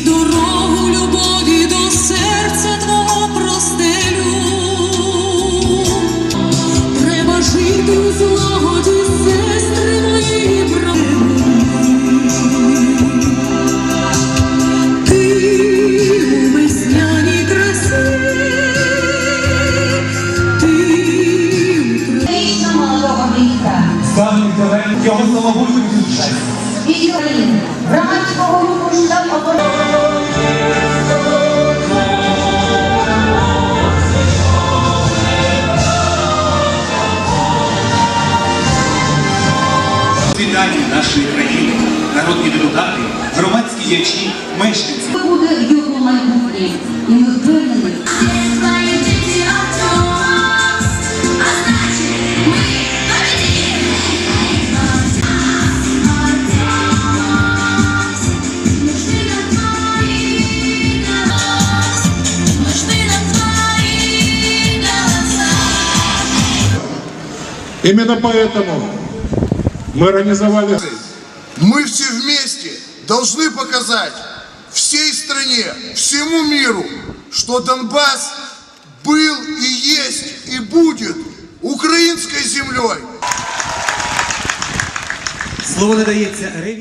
І дорогу любові до серця твого простелю. Треба жити у злагоді, сестри мої брати. Ти у весняній красі, ти у Зелений, його самобутній честь. і Вітання нашої країни, народні депутати, громадські діячі, мешканці. Це буде його майбутнє, і ми впевнені, Именно поэтому мы организовали Мы все вместе должны показать всей стране, всему миру, что Донбасс был и есть и будет украинской землей. Слово надається